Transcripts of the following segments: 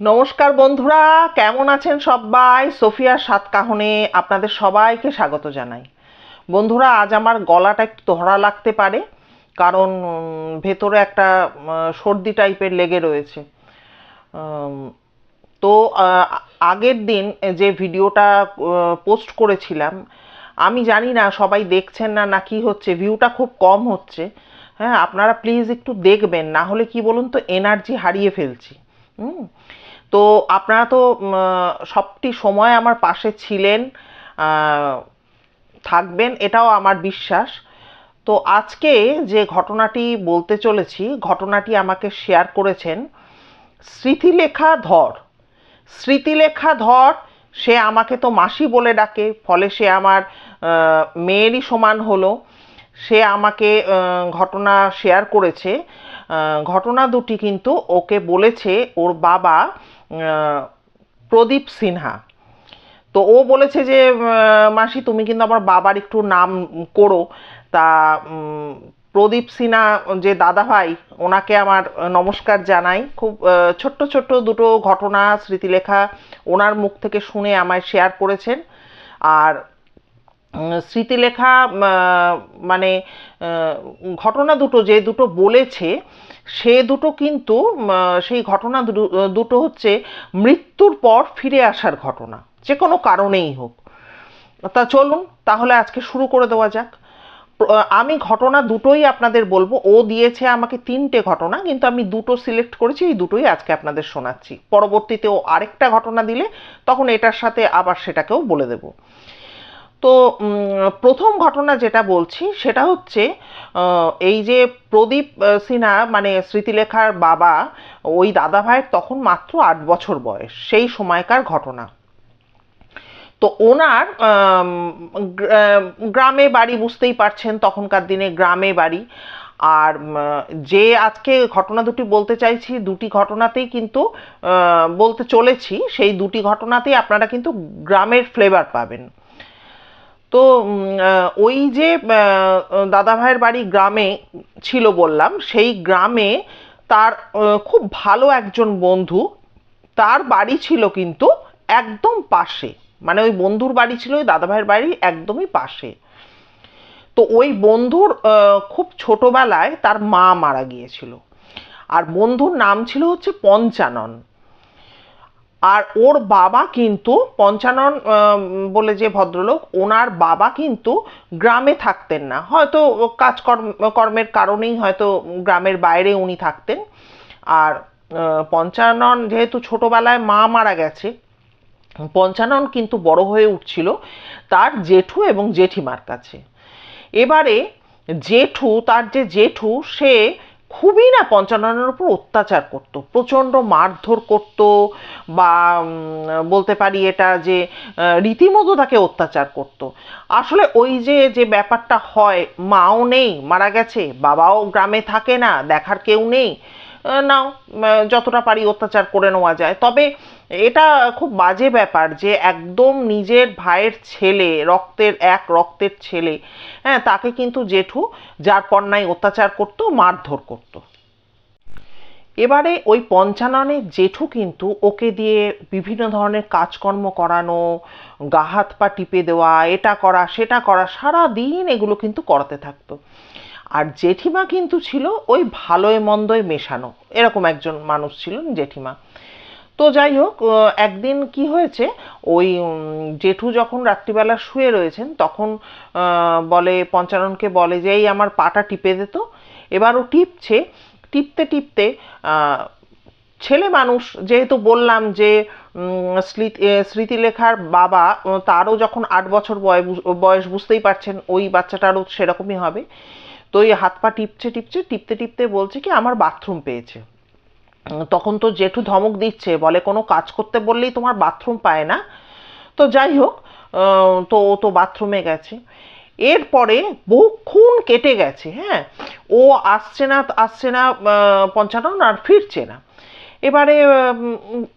নমস্কার বন্ধুরা, কেমন আছেন সবাই? সোফিয়া সাত কাহনে আপনাদের সবাইকে স্বাগত জানাই। বন্ধুরা, আজ আমার গলাটা একটু ধরা লাগতে পারে, কারণ ভেতরে একটা সর্দি টাইপের লেগে রয়েছে। তো আগের দিন যে ভিডিওটা পোস্ট করেছিলাম, আমি জানি না সবাই দেখছেন না না কি হচ্ছে, ভিউটা খুব কম হচ্ছে। হ্যাঁ আপনারা প্লিজ একটু দেখবেন, না হলে কি বলুন তো, এনার্জি হারিয়ে ফেলছি। হুম? তো আপনারা তো সবটি সময় আমার পাশে ছিলেন থাকবেন, এটাও আমার বিশ্বাস। তো আজকে যে ঘটনাটি বলতে চলেছি, ঘটনাটি আমাকে শেয়ার করেছেন স্মৃতিলেখা ধর। স্মৃতিলেখা ধর, সে আমাকে তো মাসি বলে ডাকে, ফলে সে আমার মেয়েরই সমান হলো। সে আমাকে ঘটনা শেয়ার করেছে। ঘটনা দুটি কিন্তু ওকে বলেছে, ওর বাবা প্রদীপ সিনহা। তো ও বলেছে যে মাসি, তুমি কিন্তু আমার বাবার একটু নাম করো। তা প্রদীপ সিনহা যে দাদা ভাই ওনাকে আমার নমস্কার জানাই। খুব ছোট্ট ছোট্ট দুটো ঘটনা, স্মৃতিলেখা ওনার মুখ থেকে শুনে আমায় শেয়ার করেছেন। আর স্মৃতিলেখা মানে ঘটনা দুটো, যে দুটো বলেছে সে দুটো কিন্তু সেই ঘটনা দুটো- হচ্ছে মৃত্যুর পর ফিরে আসার ঘটনা, যে কোনো কারণেই হোক। তা চলুন, তাহলে আজকে শুরু করে দেওয়া যাক। আমি ঘটনা দুটোই আপনাদের বলব। ও দিয়েছে আমাকে তিনটে ঘটনা, কিন্তু আমি দুটো সিলেক্ট করেছি, এই দুটোই আজকে আপনাদের শোনাচ্ছি। পরবর্তীতে ও আরেকটা ঘটনা দিলে, তখন এটার সাথে আবার সেটাকেও বলে দেবো। তো প্রথম ঘটনা যেটা বলছি সেটা হচ্ছে এই যে প্রদীপ সিনহা মানে স্মৃতিলেখার বাবা, ওই দাদা ভাইয়ের তখন মাত্র আট বছর বয়স, সেই সময়কার ঘটনা। তো ওনার গ্রামে বাড়ি বুঝতেই পারছেন তখনকার দিনে গ্রামে বাড়ি। আর যে আজকে ঘটনা দুটি বলতে চাইছি, দুটি ঘটনাতেই কিন্তু বলতে চলেছি, সেই দুটি ঘটনাতেই আপনারা কিন্তু গ্রামের ফ্লেভার পাবেন। তো ওই যে দাদাভাইয়ের বাড়ি গ্রামে ছিল বললাম, সেই গ্রামে তার খুব ভালো একজন বন্ধু, তার বাড়ি ছিল কিন্তু একদম পাশে। মানে ওই বন্ধুর বাড়ি ছিল ওই দাদাভাইয়ের বাড়ি একদমই পাশে। তো ওই বন্ধুর খুব ছোটবেলায় তার মা মারা গিয়েছিল। আর বন্ধুর নাম ছিল হচ্ছে পঞ্চানন। আর ওর বাবা কিন্তু পঞ্চানন বলে যে ভদ্রলোক, ওনার বাবা কিন্তু গ্রামে থাকতেন না। হয়তো কাজকর্ম, কর্মের কারণেই হয়তো গ্রামের বাইরে উনি থাকতেন। আর পঞ্চানন যেহেতু ছোটবেলায় মা মারা গেছে, পঞ্চানন কিন্তু বড় হয়ে উঠছিল তার জেঠু এবং জেঠিমার কাছে। এবারে জেঠু, তার যে জেঠু, সে খুবই না পঞ্চাননের উপর অত্যাচার করত, প্রচণ্ড মারধর করত বা বলতে পারি এটা যে রীতিমতো তাকে অত্যাচার করত। আসলে ওই যে যে ব্যাপারটা হয়, মাও নেই, মারা গেছে, বাবাও গ্রামে থাকে না, দেখার কেউ নেই। নাও যতটা পারি অত্যাচার করে নেওয়া যায়। তবে এটা খুব বাজে ব্যাপার যে একদম নিজের ভাইয়ের ছেলে, রক্তের এক রক্তের ছেলে হ্যাঁ তাকে কিন্তু জেঠু যার কন্যায় অত্যাচার করতো, মারধর করতো। এবারে ওই পঞ্চাননের জেঠু কিন্তু ওকে দিয়ে বিভিন্ন ধরনের কাজকর্ম করানো, গা হাত পা টিপে দেওয়া, এটা করা, সেটা করা সারা দিন এগুলো কিন্তু করাতে থাকতো। আর জেঠিমা কিন্তু ছিল ওই ভালোয় মন্দয় মেশানো। এরকম একজন মানুষ ছিলেন জেঠিমা। তো যাই হোক একদিন কি হয়েছে, ওই জেঠু যখন রাত্রিবেলা শুয়ে রয়েছেন, তখন বলে পঞ্চাননকে বলে যে, এই আমার পাটা টিপে দে তো। এবার ও টিপছে, টিপতে টিপতে ছেলে মানুষ, যেহেতু বললাম যে স্মৃতিলেখার বাবা তারও যখন আট বছর বয় বয়স বুঝতেই পারছেন, ওই বাচ্চাটারও সেরকমই হবে। তো এই হাত পা টিপছে টিপছে, টিপতে টিপতে বলছে কি, আমার বাথরুম পেয়েছে। তখন তো জেঠু ধমক দিচ্ছে, বলে, কোনো কাজ করতে বললেই তোমার বাথরুম পায় না। তো যাই হোক তো ও তো বাথরুমে গেছে। এরপরে বহুক্ষণ কেটে গেছে হ্যাঁ? ও আসছে না আসছে না পঞ্চানন, আর ফিরছে না। এবারে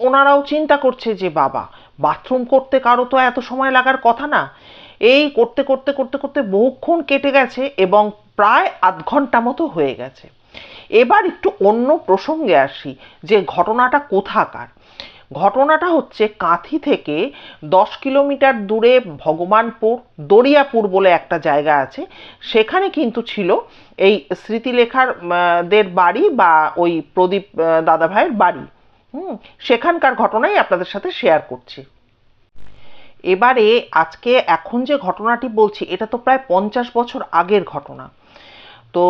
ওনারাও চিন্তা করছে যে, বাবা বাথরুম করতে কারও তো এত সময় লাগার কথা না। এই করতে করতে করতে করতে বহুক্ষণ কেটে গেছে এবং প্রায় আধ ঘণ্টা মতো হয়ে গেছে। এবার একটু অন্য প্রসঙ্গে আসি, যে ঘটনাটা কোথাকার? ঘটনাটা হচ্ছে কাঁথি থেকে দশ কিলোমিটার দূরে ভগবানপুর, দরিয়াপুর বলে একটা জায়গা আছে। সেখানে কিন্তু ছিল এই স্মৃতিলেখার দের বাড়ি বা ওই প্রদীপ দাদাভাইয়ের বাড়ি। হুম, সেখানকার ঘটনাই আপনাদের সাথে শেয়ার করছি। এবারে আজকে এখন যে ঘটনাটি বলছি, এটা তো প্রায় পঞ্চাশ বছর আগের ঘটনা। তো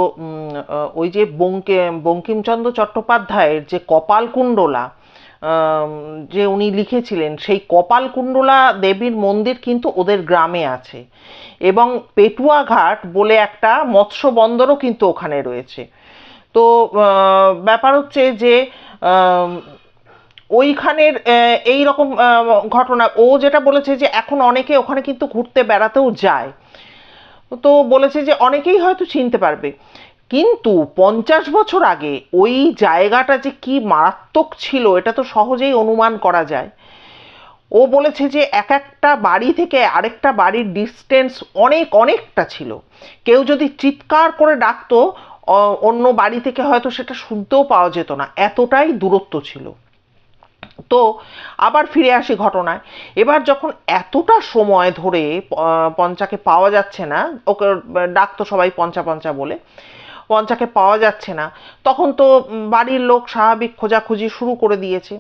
ওই যে বঙ্কে, বঙ্কিমচন্দ্র চট্টোপাধ্যায়ের যে কপালকুণ্ডলা যে উনি লিখেছিলেন, সেই কপালকুণ্ডলা দেবীর মন্দির কিন্তু ওদের গ্রামে আছে। এবং পেটুয়াঘাট বলে একটা মৎস্য বন্দরও কিন্তু ওখানে রয়েছে। তো ব্যাপার হচ্ছে যে ওইখানের এই রকম ঘটনা, ও যেটা বলেছে যে এখন অনেকে ওখানে কিন্তু ঘুরতে বেড়াতেও যায়। তো বলেছে যে অনেকেই হয়তো চিনতে পারবে। কিন্তু পঞ্চাশ বছর আগে ওই জায়গাটা যে কি মারাত্মক ছিল, এটা তো সহজেই অনুমান করা যায়। ও বলেছে যে এক একটা বাড়ি থেকে আরেকটা বাড়ির ডিস্টেন্স অনেক, অনেকটা ছিল। কেউ যদি চিৎকার করে ডাকতো অন্য বাড়ি থেকে হয়তো সেটা শুনতেও পাওয়া যেত না। এতটাই দূরত্ব ছিল। তো আবার ফিরে আসি ঘটনায়। এবার যখন এতটা সময় ধরে পঞ্চাকে পাওয়া যাচ্ছে না, ওকে ডাকতো সবাই পঞ্চা পঞ্চা বলে, পঞ্চাকে পাওয়া যাচ্ছে না, তখন তো বাড়ির লোক স্বাভাবিক খোঁজাখুঁজি শুরু করে দিয়েছে।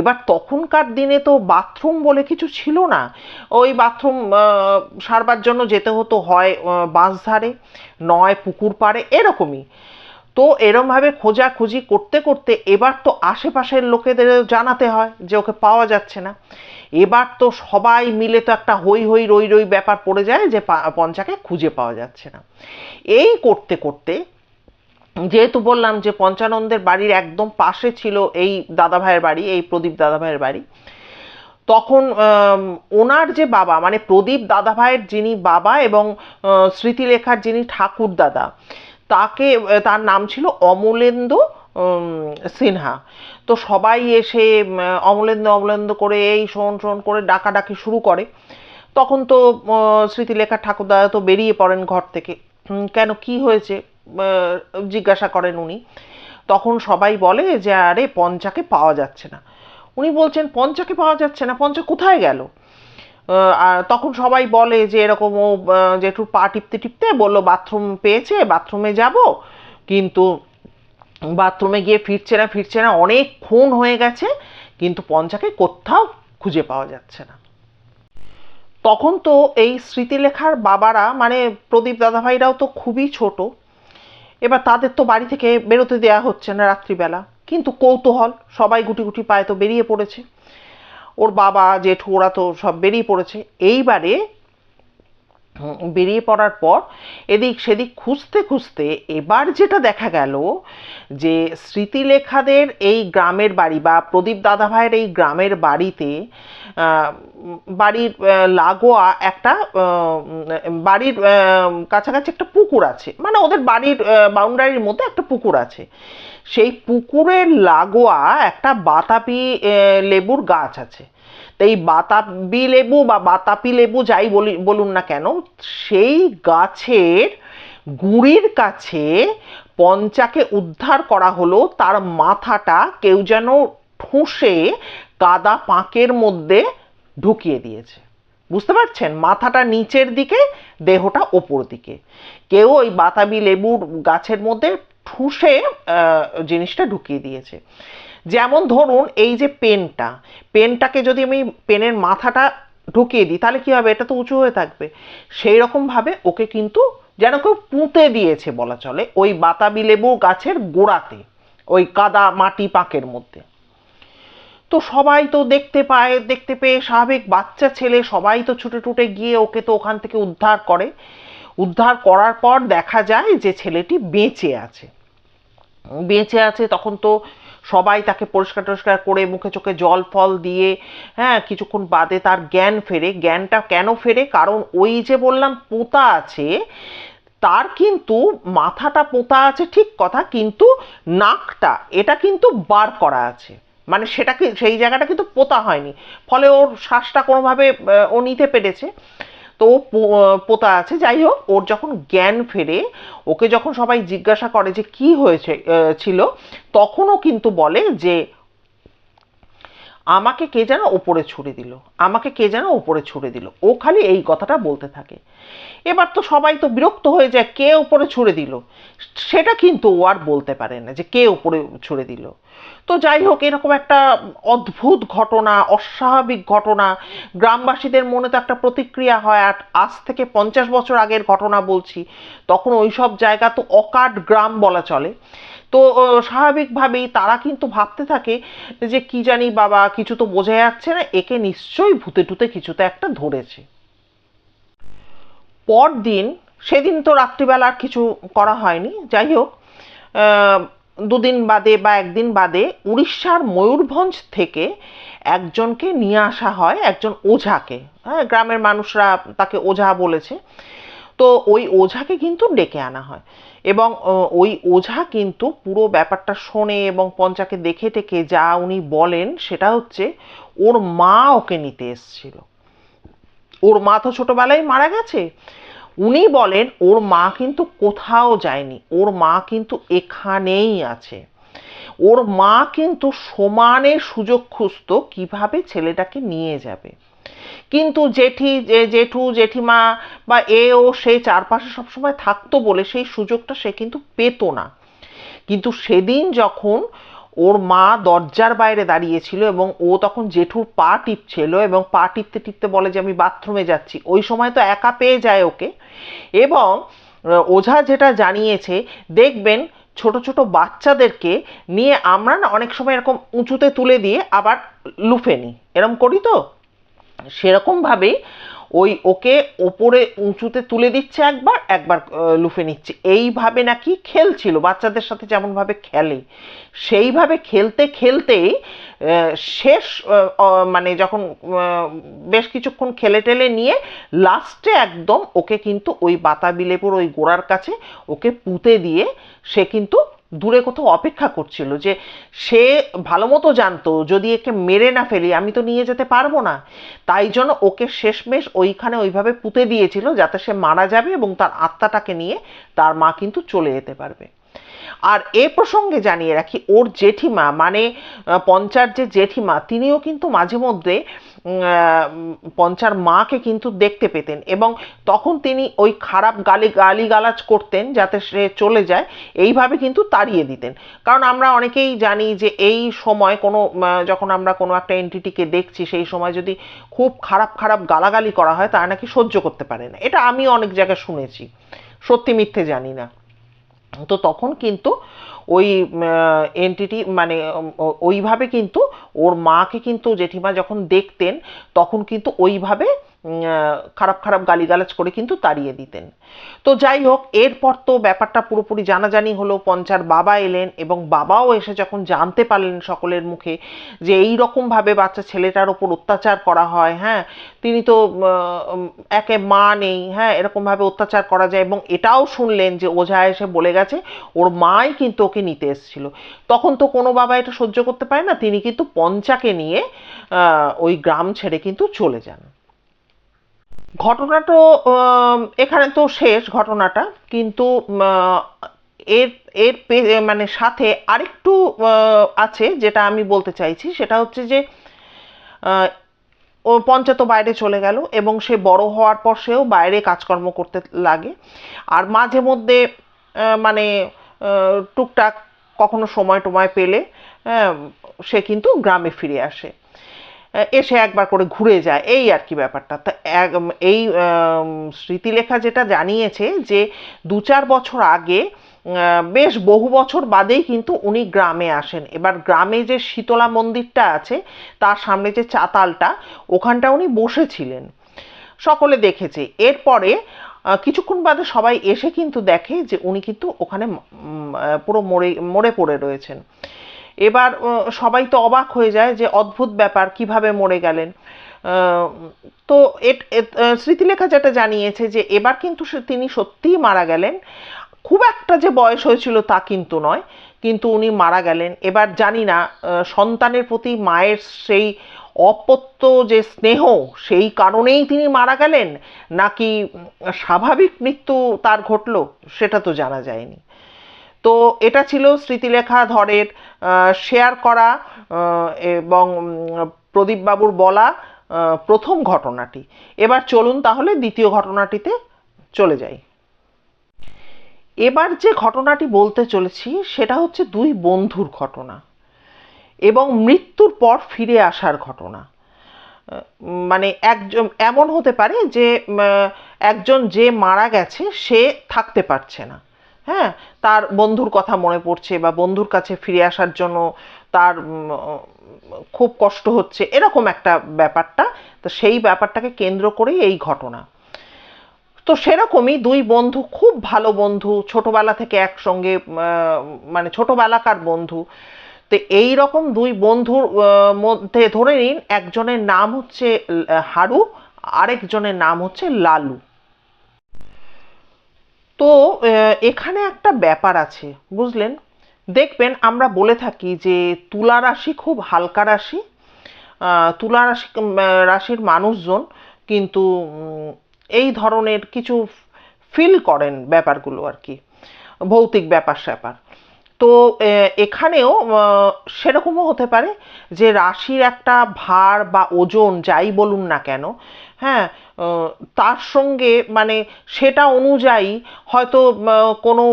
এবার তখনকার দিনে তো বাথরুম বলে কিছু ছিল না। ওই বাথরুম সারবার জন্য যেতে হতো হয় বাঁশধারে নয় পুকুর পাড়ে, এরকমই। তো এরমভাবে খোঁজাখুঁজি করতে করতে এবার তো আশেপাশের লোকেদের জানাতে হয় যে ওকে পাওয়া যাচ্ছে না। এবার তো সবাই মিলে তো একটা হই হই রই রই ব্যাপার পড়ে যায় যে পঞ্চাকে খুঁজে পাওয়া যাচ্ছে না। এই করতে করতে যেহেতু বললাম যে পঞ্চানন্দের বাড়ির একদম পাশে ছিল এই দাদাভাইয়ের বাড়ি, এই প্রদীপ দাদাভাইয়ের বাড়ি, তখন ওনার যে বাবা মানে প্রদীপ দাদাভাইয়ের যিনি বাবা এবং স্মৃতিলেখার যিনি ঠাকুর দাদা তাকে তার নাম ছিল অমলেন্দু সিনহা। তো সবাই এসে অমলেন্দু অমলেন্দু করে এই শোন শোন করে ডাকাডাকি শুরু করে। তখন তো স্মৃতিলেখা ঠাকুরদাদা তো বেরিয়ে পড়েন ঘর থেকে। কেন, কি হয়েছে? জিজ্ঞাসা করেন উনি। তখন সবাই বলে যে, আরে, পঞ্চাকে পাওয়া যাচ্ছে না। উনি বলছেন, পঞ্চাকে পাওয়া যাচ্ছে না, পঞ্চা কোথায় গেল? তখন সবাই বলে যে এরকম ও যে একটু পা টিপতে টিপতে বলল, বাথরুম পেয়েছে, বাথরুমে যাব। কিন্তু বাথরুমে গিয়ে ফিরছে না ফিরছে না, অনেক খুন হয়ে গেছে, কিন্তু পঞ্চাকে কোথাও খুঁজে পাওয়া যাচ্ছে না। তখন তো এই স্মৃতিলেখার বাবারা মানে প্রদীপ দাদাভাইরাও তো খুবই ছোট, এবার তাদের তো বাড়ি থেকে বেরোতে দেওয়া হচ্ছে না রাত্রিবেলা। কিন্তু কৌতূহল, সবাই গুটি গুটি পায়ে তো বেরিয়ে পড়েছে। ওর বাবা, জেঠু, ওরা তো সব বেরিয়ে পড়েছে। এইবারে বেরিয়ে পড়ার পর এদিক সেদিক খুঁজতে খুঁজতে এবার যেটা দেখা গেল যে স্মৃতিলেখাদের এই গ্রামের বাড়ি বা প্রদীপ দাদাভাইয়ের এই গ্রামের বাড়িতে বাড়ির লাগোয়া একটা বাড়ির কাছাকাছি একটা পুকুর আছে। মানে ওদের বাড়ির বাউন্ডারির মধ্যে একটা পুকুর আছে। সেই পুকুরের লাগোয়া একটা বাতাপি লেবুর গাছ আছে। তো এই বাতাবি লেবু বা বাতাপি লেবু যাই বলি, বলুন না কেন, সেই গাছের গুড়ির কাছে পঞ্চাকে উদ্ধার করা হলো, তার মাথাটা কেউ যেন ঠুসে কাদা পাঁকের মধ্যে ঢুকিয়ে দিয়েছে। বুঝতে পারছেন? মাথাটা নিচের দিকে, দেহটা ওপর দিকে। কেউ ওই বাতাবি লেবুর গাছের মধ্যে ঠুসে জিনিসটা ঢুকিয়ে দিয়েছে। যেমন ধরুন এই যে পেনটা, পেনটাকে যদি আমি পেনের মাথাটা ঢুকিয়ে দিই, তাহলে কী হবে? এটা তো উঁচু হয়ে থাকবে। সেই রকমভাবে ওকে কিন্তু যেন কেউ পুঁতে দিয়েছে বলা চলে, ওই বাতাবি লেবু গাছের গোড়াতে, ওই কাদা মাটি পাকের মধ্যে। তো সবাই তো দেখতে পায়, দেখতে পেয়ে স্বাভাবিক বাচ্চা ছেলে সবাই তো ছুটে টুটে গিয়ে ওকে তো ওখান থেকে উদ্ধার করে। উদ্ধার করার পর দেখা যায় যে ছেলেটি বেঁচে আছে। বেঁচে আছে তখন তো সবাই তাকে পরিষ্কার টরিষ্কার করে মুখে চোখে জল ফল দিয়ে হ্যাঁ কিছুক্ষণ বাদে তার জ্ঞান ফেরে। জ্ঞানটা কেন ফেরে? কারণ ওই যে বললাম পোতা আছে, তার কিন্তু মাথাটা পোতা আছে ঠিক কথা, কিন্তু নাকটা, এটা কিন্তু বার করা আছে। মানে সেটাকে সেই জায়গাটা কিন্তু পোতা হয়নি। ফলে ওর শ্বাসটা কোনোভাবে ও নিতে পেরেছে। তো পোতা আছে। যাই হোক, ওর যখন জ্ঞান ফেরে, ওকে যখন সবাই জিজ্ঞাসা করে যে কি হয়েছে ছিল, তখনও কিন্তু বলে যে, আমাকে কে যেন ওপরে ছুড়ে দিল। আমাকে কে যেন ওপরে ছুড়ে দিল। ও খালি এই কথাটা বলতে থাকে। এবার তো সবাই তো বিরক্ত হয়ে যায়, কে ওপরে ছুড়ে দিল? সেটা কিন্তু ও আর বলতে পারে না যে, কে ওপরে ছুড়ে দিল? তো যাই হোক, এরকম একটা অদ্ভুত ঘটনা, অস্বাভাবিক ঘটনা, গ্রামবাসীদের মনে তো একটা প্রতিক্রিয়া হয়। আর আজ থেকে পঞ্চাশ বছর আগের ঘটনা বলছি, তখন ওই সব জায়গা তো অকাট গ্রাম বলা চলে। তো স্বাভাবিকভাবেই তারা কিন্তু ভাবতে থাকে যে কি জানি বাবা, কিছু তো বোঝা যাচ্ছে না, একে নিশ্চয়ই ভূতে টুতে কিছুতে একটা ধরেছে। পরদিন, সেদিন তো রাত্রিবেলা আর কিছু করা হয়নি। যাই হোক দুদিন বাদে বা একদিন বাদে উড়িষ্যার ময়ূরভঞ্জ থেকে একজনকে নিয়ে আসা হয়, একজন ওঝাকে। হ্যাঁ গ্রামের মানুষরা তাকে ওঝা বলেছে। তো ওই ওঝাকে কিন্তু ডেকে আনা হয়। এবং ওই ওঝা কিন্তু পুরো ব্যাপারটা শোনে এবং পঞ্চাকে দেখে টেকে যা উনি বলেন সেটা হচ্ছে, ওর মা ওকে নিতে এসেছিল। ওর মা তো ছোটবেলায় মারা গেছে। উনি বলেন, ওর মা কিন্তু কোথাও যায়নি। ওর মা কিন্তু এখানেই আছে। ওর মা কিন্তু সমানে সুযোগ খুঁজতো কীভাবে ছেলেটাকে নিয়ে যাবে? কিন্তু জেঠি জেঠু, জেঠিমা বা এ, ও, সে চারপাশে সবসময় থাকতো বলে সেই সুযোগটা সে কিন্তু পেত না। কিন্তু সেদিন যখন ওর মা দরজার বাইরে দাঁড়িয়েছিল এবং ও তখন জেঠুর পা টিপছিল এবং পা টিপতে টিপতে বলে যে, আমি বাথরুমে যাচ্ছি। ওই সময় তো একা পেয়ে যায় ওকে। এবং ওঝা যেটা জানিয়েছে, দেখবেন ছোট ছোট বাচ্চাদেরকে নিয়ে আমরা না অনেক সময় এরকম উঁচুতে তুলে দিয়ে আবার লুফে নিই। এরকম করি তো? সেরকমভাবেই ওই ওকে ওপরে উঁচুতে তুলে দিচ্ছে একবার একবার লুফে নিচ্ছে। এইভাবে নাকি খেলছিল, বাচ্চাদের সাথে যেমনভাবে খেলে। সেইভাবে খেলতে খেলতেই শেষ মানে যখন বেশ কিছুক্ষণ খেলে টেলে নিয়ে লাস্টে একদম ওকে কিন্তু ওই বাতাবি লেবুর ওই গোড়ার কাছে ওকে পুঁতে দিয়ে সে কিন্তু দূরে কোথাও অপেক্ষা করছিল যে সে ভালো মতো জানতো, যদি একে মেরে না ফেলি আমি তো নিয়ে যেতে পারব না। তাই জন্য ওকে শেষমেশ ওইখানে ওইভাবে পুঁতে দিয়েছিল যাতে সে মারা যাবে এবং তার আত্মাটাকে নিয়ে তার মা কিন্তু চলে যেতে পারবে। আর এ প্রসঙ্গে জানিয়ে রাখি, ওর জেঠিমা মানে পঞ্চার যে জেঠিমা, তিনিও কিন্তু মাঝে মধ্যে পঞ্চার মাকে কিন্তু দেখতে পেতেন এবং তখন তিনি ওই খারাপ গালি, গালিগালাজ করতেন যাতে সে চলে যায়, এইভাবে কিন্তু তাড়িয়ে দিতেন। কারণ আমরা অনেকেই জানি যে এই সময় কোনো যখন আমরা কোনো একটা এন্টিটিকে দেখছি, সেই সময় যদি খুব খারাপ খারাপ গালাগালি করা হয়, তারা নাকি সহ্য করতে পারে না। এটা আমি অনেক জায়গায় শুনেছি। সত্যি মিথ্যে জানি না। তো তখন কিন্তু ওই এন্টিটি মানে ওইভাবে কিন্তু ওর মাকে কিন্তু জেঠিমা যখন দেখতেন, তখন কিন্তু ওইভাবে খারাপ খারাপ গালিগালাজ করে কিন্তু তাড়িয়ে দিতেন। তো যাই হোক, এরপর তো ব্যাপারটা পুরোপুরি জানাজানি হলো, পঞ্চার বাবা এলেন এবং বাবাও এসে যখন জানতে পারলেন সকলের মুখে যে এই রকমভাবে বাচ্চা ছেলেটার ওপর অত্যাচার করা হয় হ্যাঁ তিনি তো একে মা নেই হ্যাঁ এরকমভাবে অত্যাচার করা যায় এবং এটাও শুনলেন যে ওঝা এসে বলে গেছে, ওর মাই কিন্তু ওকে নিতে এসেছিল। তখন তো কোনো বাবা এটা সহ্য করতে পারে না, তিনি কিন্তু পঞ্চাকে নিয়ে ওই গ্রাম ছেড়ে কিন্তু চলে যান। ঘটনাটা আহ, এখানে তো শেষ ঘটনাটা কিন্তু এর এর মানে সাথে আরেকটু আছে যেটা আমি বলতে চাইছি। সেটা হচ্ছে যে ও পঞ্চায়েত বাইরে চলে গেল এবং সে বড় হওয়ার পর সেও বাইরে কাজকর্ম করতে লাগে। আর মাঝে মধ্যে মানে টুকটাক কখনো সময় টময় পেলে সে কিন্তু গ্রামে ফিরে আসে। এসে একবার করে ঘুরে যায়। এই আর কি ব্যাপারটা। তা এই স্মৃতিলেখা যেটা জানিয়েছে যে দু চার বছর আগে বেশ বহু বছর বাদেই কিন্তু উনি গ্রামে আসেন। এবার গ্রামে যে শীতলা মন্দিরটা আছে, তার সামনে যে চাতালটা, ওখানটা উনি বসেছিলেন। সকলে দেখেছে। এরপরে কিছুক্ষণ বাদে সবাই এসে কিন্তু দেখে যে উনি কিন্তু ওখানে পুরো মরে মরে পড়ে রয়েছেন। এবার সবাই তো অবাক হয়ে যায় যে অদ্ভুত ব্যাপার, কীভাবে মরে গেলেন। তো স্মৃতিলেখা যেটা জানিয়েছে যে এবার কিন্তু তিনি সত্যিই মারা গেলেন। খুব একটা যে বয়স হয়েছিল তা কিন্তু নয়, কিন্তু উনি মারা গেলেন। এবার জানি না সন্তানের প্রতি মায়ের সেই অপত্য যে স্নেহ, সেই কারণেই তিনি মারা গেলেন, নাকি স্বাভাবিক মৃত্যু তার ঘটলো, সেটা তো জানা যায়নি। তো এটা ছিল স্মৃতিলেখা ধরের শেয়ার করা এবং প্রদীপবাবুর বলা প্রথম ঘটনাটি। এবার চলুন তাহলে দ্বিতীয় ঘটনাটিতে চলে যাই। এবার যে ঘটনাটি বলতে চলেছি, সেটা হচ্ছে দুই বন্ধুর ঘটনা এবং মৃত্যুর পর ফিরে আসার ঘটনা। মানে একজন, এমন হতে পারে যে একজন যে মারা গেছে, সে থাকতে পারছে না। হ্যাঁ তার বন্ধুর কথা মনে পড়ছে বা বন্ধুর কাছে ফিরে আসার জন্য তার খুব কষ্ট হচ্ছে, এরকম একটা ব্যাপারটা। তো সেই ব্যাপারটাকে কেন্দ্র করেই এই ঘটনা। তো সেরকমই দুই বন্ধু, খুব ভালো বন্ধু, ছোটবেলা থেকে একসঙ্গে মানে ছোটবেলাকার বন্ধু। তো এই রকম দুই বন্ধুর মধ্যে ধরে নিন, একজনের নাম হচ্ছে হারু, আরেকজনের নাম হচ্ছে লালু। তো এখানে একটা ব্যাপার আছে, বুঝলেন? দেখবেন, আমরা বলে থাকি যে তুলা রাশি খুব হালকা রাশি। তুলা রাশি রাশির মানুষজন কিন্তু এই ধরনের কিছু ফিল করেন ব্যাপারগুলো আর কি, ভৌতিক ব্যাপার স্যাপার তো এখানেও সেরকমও হতে পারে যে রাশির একটা ভার বা ওজন যাই বলুন না কেন হ্যাঁ তার সঙ্গে মানে সেটা অনুযায়ী হয়তো কোনো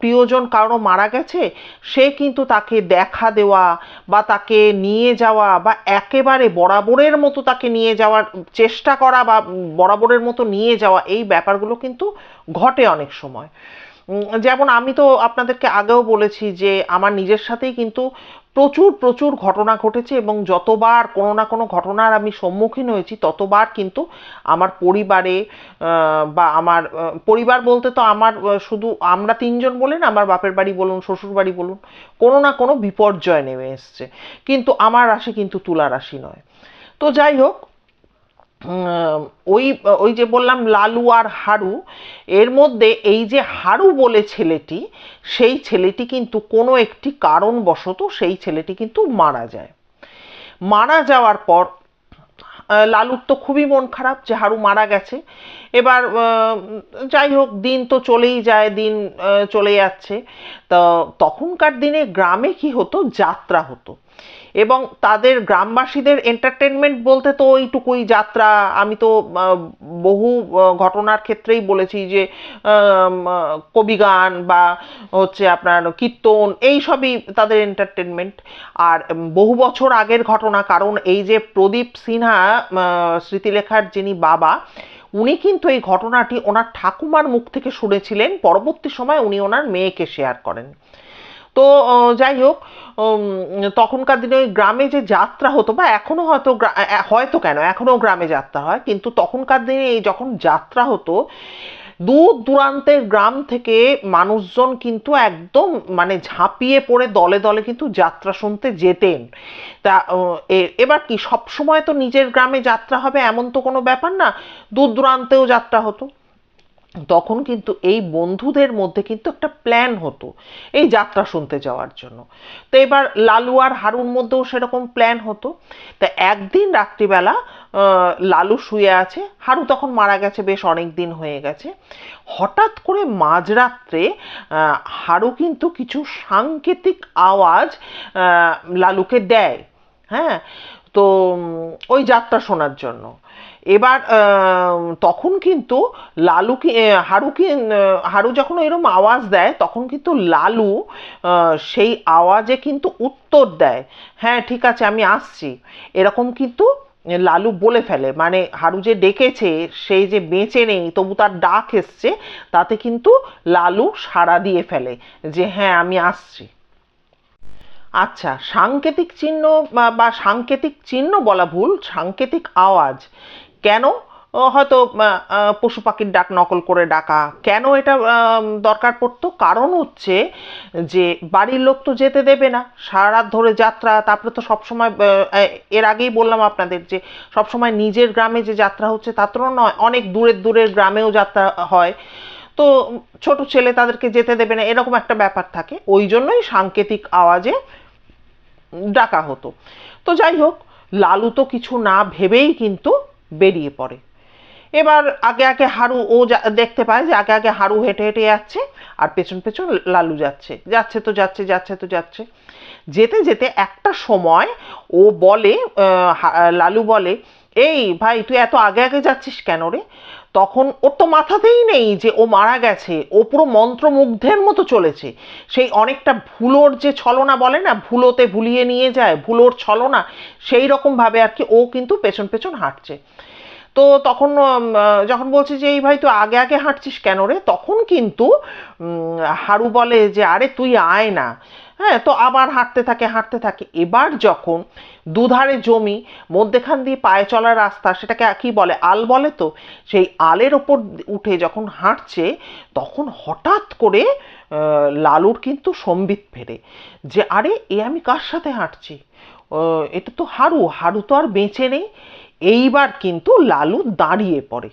প্রিয়জন কারও মারা গেছে, সে কিন্তু তাকে দেখা দেওয়া বা তাকে নিয়ে যাওয়া বা একেবারে বরাবরের মতো তাকে নিয়ে যাওয়ার চেষ্টা করা বা বরাবরের মতো নিয়ে যাওয়া এই ব্যাপারগুলো কিন্তু ঘটে অনেক সময়। যেমন আমি তো আপনাদেরকে আগেও বলেছি যে আমার নিজের সাথেই কিন্তু প্রচুর প্রচুর ঘটনা ঘটেছে এবং যতবার কোনো না কোনো ঘটনার আমি সম্মুখীন হয়েছি, ততবার কিন্তু আমার পরিবারে বা আমার পরিবার বলতে তো আমার শুধু আমরা তিনজন বলে না আমার বাপের বাড়ি বলুন, শ্বশুর বাড়ি বলুন, কোনো না কোনো বিপর্যয় নেমে এসছে। কিন্তু আমার রাশি কিন্তু তুলা রাশি নয়। তো যাই হোক ওই ওই যে বললাম লালু আর হারু, এর মধ্যে এই যে হারু বলে ছেলেটি, সেই ছেলেটি কিন্তু কোনো একটি কারণবশত সেই ছেলেটি কিন্তু মারা যায়। মারা যাওয়ার পর লালুর তো খুবই মন খারাপ যে হারু মারা গেছে। এবার যাই হোক, দিন তো চলেই যায়, দিন চলে যাচ্ছে। তো তখনকার দিনে গ্রামে কি হতো? যাত্রা হতো। এবং তাদের গ্রামবাসীদের এন্টারটেনমেন্ট বলতে তো ওইটুকুই যাত্রা। আমি তো বহু ঘটনার ক্ষেত্রেই বলেছি যে আম, আহ, কবিগান বা হচ্ছে আপনার কীর্তন এই সবই তাদের এন্টারটেনমেন্ট আর বহু বছর আগের ঘটনা কারণ এই যে প্রদীপ সিনহা স্মৃতিলেখার যিনি বাবা উনি কিন্তু এই ঘটনাটি ওনার ঠাকুমার মুখ থেকে শুনেছিলেন। পরবর্তী সময় উনি ওনার মেয়েকে শেয়ার করেন। তো যাই হোক তখনকার দিনে ওই গ্রামে যে যাত্রা হতো, বা এখনও হয়তো হয়তো কেন, এখনও গ্রামে যাত্রা হয়, কিন্তু তখনকার দিনে এই যখন যাত্রা হতো, দূর দূরান্তের গ্রাম থেকে মানুষজন কিন্তু একদম মানে ঝাঁপিয়ে পড়ে, দলে দলে কিন্তু যাত্রা শুনতে যেতেন। তা এবার কি সব সময় তো নিজের গ্রামে যাত্রা হবে এমন তো কোনো ব্যাপার না? দূর দূরান্তেও যাত্রা হতো। তখন কিন্তু এই বন্ধুদের মধ্যে কিন্তু একটা প্ল্যান হতো এই যাত্রা শুনতে যাওয়ার জন্য। তো এবার লালু আর হারুর মধ্যেও সেরকম প্ল্যান হতো। তা একদিন রাত্রিবেলা লালু শুয়ে আছে, হারু তখন মারা গেছে বেশ অনেক দিন হয়ে গেছে। হঠাৎ করে মাঝরাত্রে হারু কিন্তু কিছু সাংকেতিক আওয়াজ লালুকে দেয়। হ্যাঁ? তো ওই যাত্রা শোনার জন্য। এবার তখন কিন্তু লালু কি হারু যখন এরকম আওয়াজ দেয়, তখন কিন্তু লালু সেই আওয়াজে কিন্তু উত্তর দেয়। হ্যাঁ ঠিক আছে, আমি আসছি। এরকম কিন্তু লালু বলে ফেলে। মানে হারু যে ডেকেছে সেই যে বেঁচে নেই, তবু তার ডাক এসছে, তাতে কিন্তু লালু সাড়া দিয়ে ফেলে যে হ্যাঁ আমি আসছি। আচ্ছা সাংকেতিক চিহ্ন বা সাংকেতিক চিহ্ন বলা ভুল, সাংকেতিক আওয়াজ। কেন? হয়তো পশু পাখির ডাক নকল করে ডাকা। কেন এটা দরকার পড়তো? কারণ হচ্ছে যে, বাড়ির লোক তো যেতে দেবে না। সারা রাত ধরে যাত্রা, তারপরে তো সবসময় এর আগেই বললাম আপনাদের যে, সবসময় নিজের গ্রামে যে যাত্রা হচ্ছে, তা তো নয়, অনেক দূরের দূরের গ্রামেও যাত্রা হয়। তো ছোট ছেলে তাদেরকে যেতে দেবে না, এরকম একটা ব্যাপার থাকে। ওই জন্যই সাংকেতিক আওয়াজে ডাকা হতো। তো যাই হোক, লালু তো কিছু না ভেবেই কিন্তু বেরিয়ে পড়ে। এবার আগে আগে হারু, ও দেখতে পায় যে আগে আগে হারু হেঁটে হেঁটে যাচ্ছে আর পেছন পেছন লালু যাচ্ছে। যাচ্ছে তো যাচ্ছে যাচ্ছে তো যাচ্ছে। যেতে যেতে একটা সময় ও বলে লালু বলে, এই ভাই, তুই এত আগে আগে যাচ্ছিস কেন রে? তখন ওর তো মাথাতেই নেই যে ও মারা গেছে, ও পুরো মন্ত্রমুগ্ধের মতো চলেছে। সেই অনেকটা ভুলোর যে ছলনা বলে না, ভুলোতে ভুলিয়ে নিয়ে যায়, ভুলোর ছলনা, সেই রকম ভাবে আর কি ও কিন্তু পেছন পেছন হাঁটছে। তো তখন যখন বলছে যে, এই ভাই, তুই আগে আগে হাঁটছিস কেন রে? তখন কিন্তু হারু বলে যে, আরে তুই আয় না। হ্যাঁ তো আবার হাঁটতে থাকে হাঁটতে থাকে। এবার যখন দুধারে জমি, মধ্যেখান দিয়ে পায়ে চলার রাস্তা, সেটাকে কি বলে, আল বলে তো? সেই আলের ওপর উঠে যখন হাঁটছে, তখন হঠাৎ করে লালুর কিন্তু সম্বিত ফেরে। যে, আরে, এ আমি কার সাথে হাঁটছি? এটা তো হারু। হারু তো আর বেঁচে নেই। এইবার কিন্তু লালু দাঁড়িয়ে পড়ে।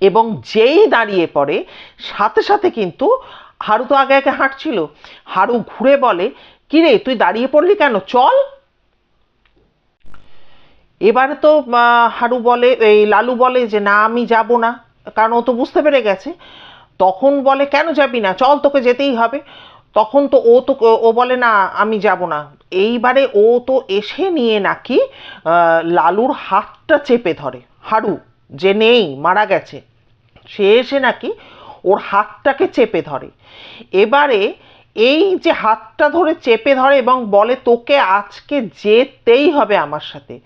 এবং যেই দাঁড়িয়ে পড়ে, সাথে সাথে কিন্তু হারু তো আগে আগে হাঁটছিল। হারু ঘুরে বলে, কিরে, তুই দাঁড়িয়ে পড়লি কেন? চল। এবারে তো হারু বলে, এই লালু বলে যে, না, আমি যাব না। কারণ ও তো বুঝতে পেরে গেছে। তখন বলে, কেন যাবি না? চল, তোকে যেতেই হবে। তখন তো ও তো, ও বলে, না, আমি যাব না। এইবারে ও তো এসে নিয়ে নাকি লালুর হাতটা চেপে ধরে। হারু, যে নেই, মারা গেছে। সে এসে নাকি ওর হাতটাকে চেপে ধরে। এবারে এই যে হাতটা ধরে চেপে ধরে এবং বলে, তোকে আজকে যেতেই হবে আমার সাথে।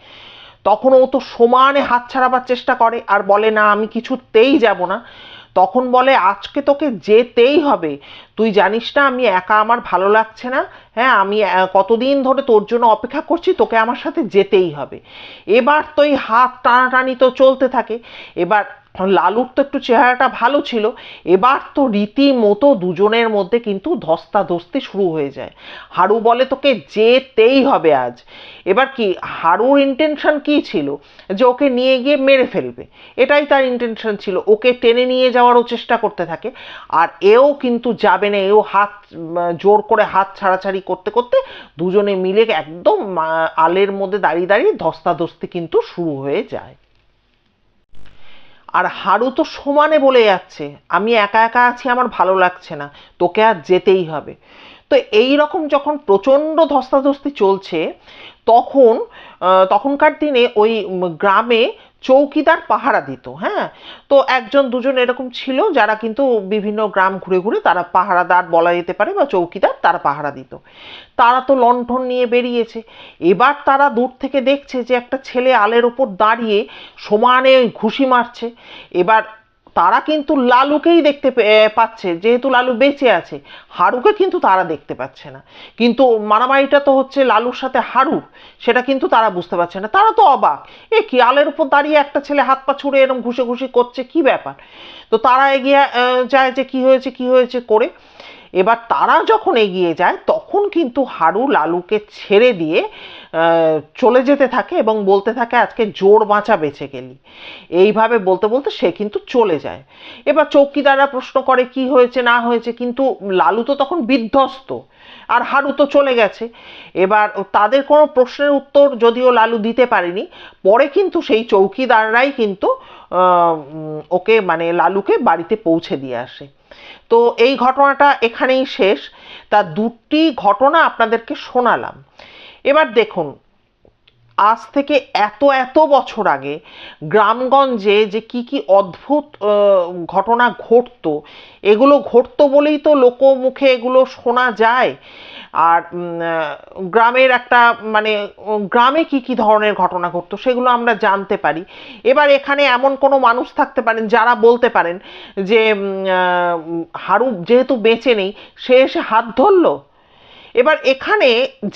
তখন ও তো সমানে হাত ছাড়াবার চেষ্টা করে, আর বলে, না, আমি কিছুতেই যাব না। তখন বলে, আজকে তোকে যেতেই হবে। তুই জানিস না, আমি একা আমার ভালো লাগছে না। হ্যাঁ আমি কতদিন ধরে তোর জন্য অপেক্ষা করছি, তোকে আমার সাথে যেতেই হবে। এবার তো এই হাত টানাটানি তো চলতে থাকে। এবার লালুর তো একটু চেহারাটা ভালো ছিল। এবার তো রীতিমতো দুজনের মধ্যে কিন্তু ধস্তাধস্তি শুরু হয়ে যায়। হারু বলে তোকে যেতেই হবে আজ। এবার কি, হারুর ইন্টেনশন কি ছিল? যে ওকে নিয়ে গিয়ে মেরে ফেলবে। এটাই তার ইন্টেনশন ছিল। ওকে টেনে নিয়ে যাওয়ারও চেষ্টা করতে থাকে। আর এও কিন্তু যাবে না। এও হাত জোর করে হাত ছাড়াছাড়ি করতে করতে দুজনে মিলে একদম আলের মধ্যে দাঁড়িয়ে দাঁড়িয়ে ধস্তাধস্তি কিন্তু শুরু হয়ে যায়। আর হারু তো সমানে বলে যাচ্ছে, আমি একা একা আছি, আমার ভালো লাগছে না, তোকে আর যেতেই হবে। তো এই রকম যখন প্রচণ্ড ধস্তাধস্তি চলছে, তখন তখনকার দিনে ওই গ্রামে চৌকিদার পাহারা দিত হ্যাঁ? তো একজন, দুজন এরকম ছিল যারা কিন্তু বিভিন্ন গ্রাম ঘুরে ঘুরে তারা পাহারাদার বলা যেতে পারে বা চৌকিদার তারা পাহারা দিত। তারা তো লণ্ঠন নিয়ে বেরিয়েছে। এবার তারা দূর থেকে দেখছে যে একটা ছেলে আলের ওপর দাঁড়িয়ে সমানে ঘুষি মারছে। এবার তারা কিন্তু লালুকেই দেখতে পাচ্ছে, যেহেতু লালু বেঁচে আছে। হারুকে কিন্তু তারা দেখতে পাচ্ছে না। কিন্তু মারামারিটা তো হচ্ছে লালুর সাথে হারু, সেটা কিন্তু তারা বুঝতে পারছে না। তারা তো অবাক। এ কি, আলের উপর দাঁড়িয়ে একটা ছেলে হাত পা ছুড়ে এরকম ঘুষে ঘুষি করছে, কি ব্যাপার? তো তারা এগিয়ে যায় যে কি হয়েছে কি হয়েছে করে। এবার তারা যখন এগিয়ে যায়, তখন কিন্তু হারু লালুকে ছেড়ে দিয়ে চলে যেতে থাকে এবং বলতে থাকে আজকে জোর বাঁচা বেঁচে গেলি। এইভাবে বলতে বলতে সে কিন্তু চলে যায়। এবার চৌকিদাররা প্রশ্ন করে, কি হয়েছে, না হয়েছে? কিন্তু লালু তো তখন বিধ্বস্ত আর হারু তো চলে গেছে। এবার তাদের কোনো প্রশ্নের উত্তর যদিও লালু দিতে পারেনি, পরে কিন্তু সেই চৌকিদাররাই কিন্তু ওকে মানে লালুকে বাড়িতে পৌঁছে দিয়ে আসে। তো এই ঘটনাটা এখানেই শেষ। তা দুটি ঘটনা আপনাদেরকে শোনালাম। এবার দেখুন, আজ থেকে এত এত বছর আগে গ্রামগঞ্জে যে কি কি অদ্ভুত ঘটনা ঘটতো, এগুলো ঘটতো বলেই তো লোকমুখে এগুলো শোনা যায়। আর গ্রামের একটা মানে গ্রামে কি কি ধরনের ঘটনা ঘটতো সেগুলো আমরা জানতে পারি। এবার এখানে এমন কোনো মানুষ থাকতে পারেন যারা বলতে পারেন যে হারু যেহেতু বেঁচে নেই, সে এসে হাত ধরলো? এবার এখানে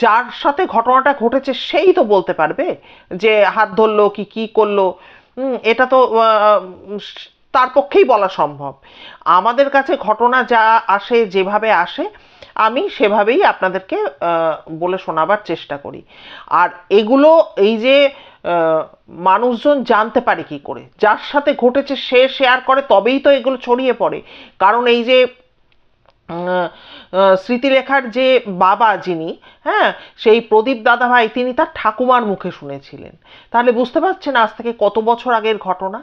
যার সাথে ঘটনাটা ঘটেছে সেই তো বলতে পারবে যে হাত ধরলো কি কি করল। এটা তো তার পক্ষেই বলা সম্ভব। আমাদের কাছে ঘটনা যা আসে, যেভাবে আসে, আমি সেভাবেই আপনাদেরকে বলে শোনাবার চেষ্টা করি। আর এগুলো, এই যে মানুষজন জানতে পারে কি করে, যার সাথে ঘটেছে সে শেয়ার করে, তবেই তো এগুলো ছড়িয়ে পড়ে। কারণ এই যে স্মৃতিলেখার যে বাবা যিনি হ্যাঁ সেই প্রদীপ দাদাভাই, তিনি তার ঠাকুমার মুখে শুনেছিলেন। তাহলে বুঝতে পারছেন আজ থেকে কত বছর আগের ঘটনা?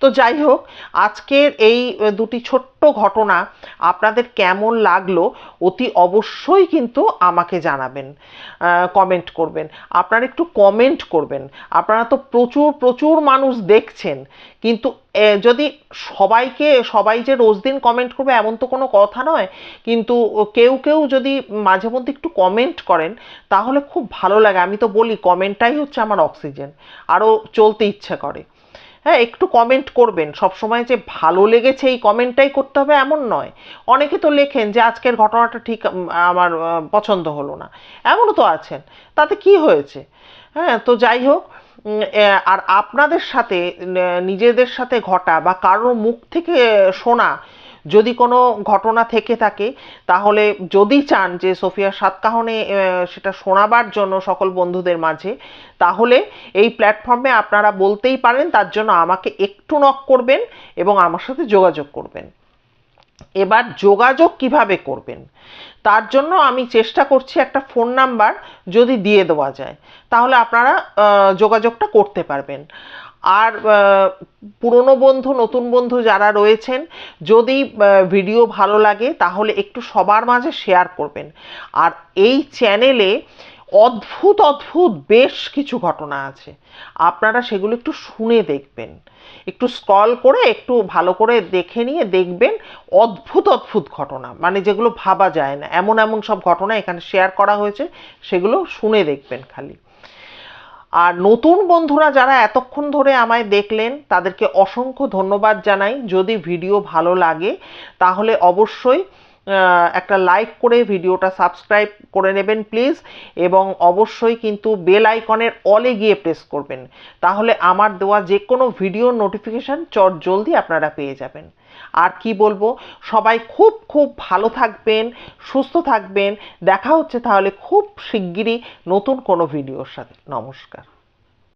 তো যাই হোক, আজকের এই দুটি ছোট্ট ঘটনা আপনাদের কেমন লাগল অতি অবশ্যই কিন্তু আমাকে জানাবেন কমেন্ট করবেন। আপনারা একটু কমেন্ট করবেন। আপনারা তো প্রচুর প্রচুর মানুষ দেখছেন। কিন্তু যদি সবাইকে, সবাই যে রোজ দিন কমেন্ট করবে এমন তো কোনো কথা নয়, কিন্তু কেউ কেউ যদি মাঝে মধ্যে একটু কমেন্ট করেন, তাহলে খুব ভালো লাগে। আমি তো বলি কমেন্টটাই হচ্ছে আমার অক্সিজেন আরও চলতে ইচ্ছে করে। হ্যাঁ একটু কমেন্ট করবেন। সব সময় যে ভালো লেগেছে এই কমেন্টটাই করতে হবে এমন নয়। অনেকে তো লেখেন যে, আজকের ঘটনাটা ঠিক আমার পছন্দ হলো না। এমনও তো আছেন। তাতে কি হয়েছে? হ্যাঁ তো যাই হোক আর আপনাদের সাথে নিজেদের সাথে ঘটা বা কারোর মুখ থেকে শোনা যদি কোনো ঘটনা থেকে থাকে, তাহলে যদি চান যে সোফিয়া সাতকাহনে সেটা শোনাবার জন্য সকল বন্ধুদের মাঝে, তাহলে এই প্ল্যাটফর্মে আপনারা বলতেই পারেন, তার জন্য আমাকে একটু নক করবেন এবং আমার সাথে যোগাযোগ করবেন। এবার যোগাযোগ কীভাবে করবেন? তার জন্য আমি চেষ্টা করছি একটা ফোন নাম্বার যদি দিয়ে দেওয়া যায়, তাহলে আপনারা যোগাযোগটা করতে পারবেন। আর পুরনো বন্ধু, নতুন বন্ধু যারা রয়েছেন, যদি ভিডিও ভালো লাগে, তাহলে একটু সবার মাঝে শেয়ার করবেন। আর এই চ্যানেলে অদ্ভুত অদ্ভুত বেশ কিছু ঘটনা আছে। আপনারা সেগুলো একটু শুনে দেখবেন। একটু স্কল করে, একটু ভালো করে দেখে নিয়ে দেখবেন অদ্ভুত অদ্ভুত ঘটনা। মানে যেগুলো ভাবা যায় না। এমন এমন সব ঘটনা এখানে শেয়ার করা হয়েছে, সেগুলো শুনে দেখবেন খালি। আর নতুন বন্ধুরা যারা এতক্ষণ ধরে আমায় দেখলেন, তাদেরকে অসংখ্য ধন্যবাদ জানাই। যদি ভিডিও ভালো লাগে, তাহলে অবশ্যই একটা লাইক করে ভিডিওটা সাবস্ক্রাইব করে নেবেন প্লিজ এবং অবশ্যই কিন্তু বেল আইকনের অলে গিয়ে প্রেস করবেন। তাহলে আমার দেওয়া যে কোনো ভিডিও নোটিফিকেশান চট জলদি আপনারা পেয়ে যাবেন। আর কি বলব, সবাই খুব খুব ভালো থাকবেন, সুস্থ থাকবেন। দেখা হচ্ছে তাহলে খুব শিগগিরই নতুন কোনো ভিডিওর সাথে। নমস্কার।